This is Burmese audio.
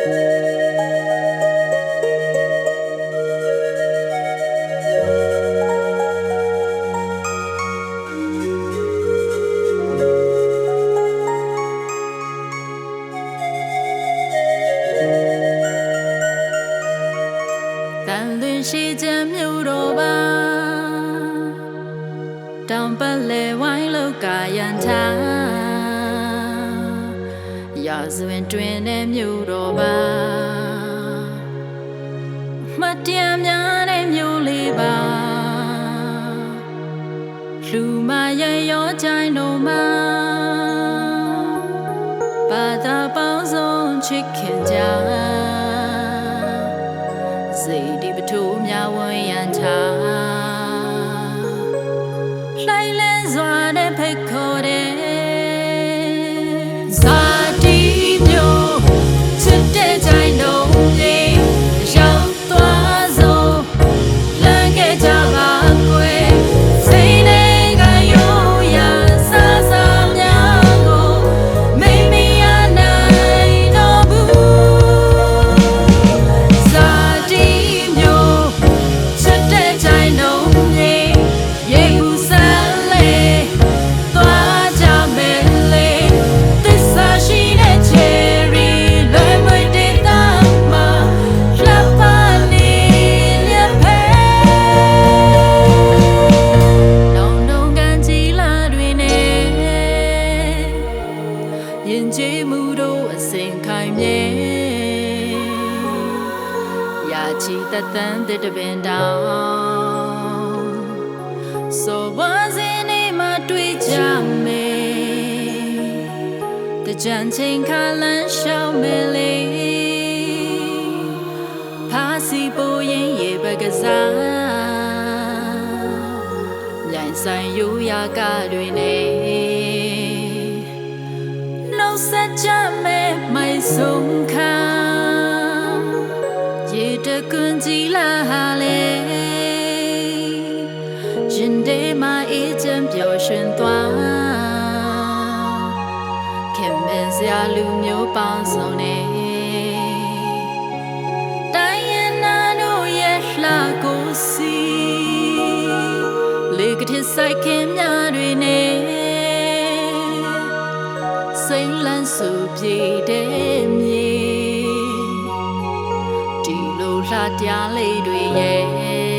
တန်လွင်ရှိခြင်းမြို့ ဇဝင်တွင်တဲ့မြို့တော်ပါမတရားများတဲ့မြို့လေးပါလူမရရောချိုင်းတို့မှာဘာသာပေါင်းစုံချစ်ခင်ကြစိတ်ဒီပထိုးများဝန်းရန်ချာလှိုင်းလဲစွာနဲ့ဖိတ်ခေါ် ခိုင်မြဲရာချီတသန်းတဲ့တပင်တောင်ဆိုဝါစင်းနေမှာတွေ့ကြမယ်တကြံချင်းခါလန်းရှောင်းမယ်လေဖာစီပိုရင်ရေပကစားမြိုင်ဆိုင်ယူရာကတွေနေနှု တ်ဆက်ကြမယ်မိုင်ဆုံးခါရေတကွန်ကြီးလာဟာလေရင်ထဲမှာအေးချမ်းပျော်ရွှ လှတရားလေးတွေရဲ့